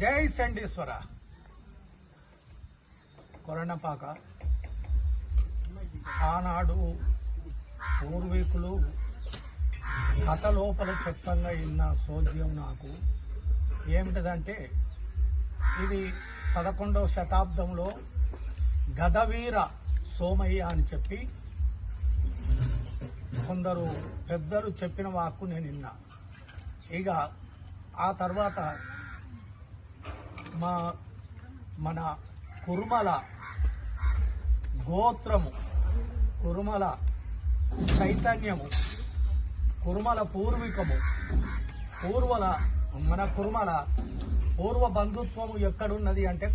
జై సండీశ్వర. కొరణపాక ఆనాడు పూర్వీకులు కథ లోపల చెప్పంగా ఇన్న సోద్యం నాకు. ఏమిటిదంటే ఇది పదకొండవ శతాబ్దంలో గదవీర సోమయ్య అని చెప్పి కొందరు పెద్దలు చెప్పిన వాక్కు నేను విన్నా. ఇక ఆ తర్వాత మా మన కురుమల గోత్రము కురుమల చైతన్యము కురుమల పూర్వికము పూర్వల మన కురుమల పూర్వ బంధుత్వము ఎక్కడున్నది అంటే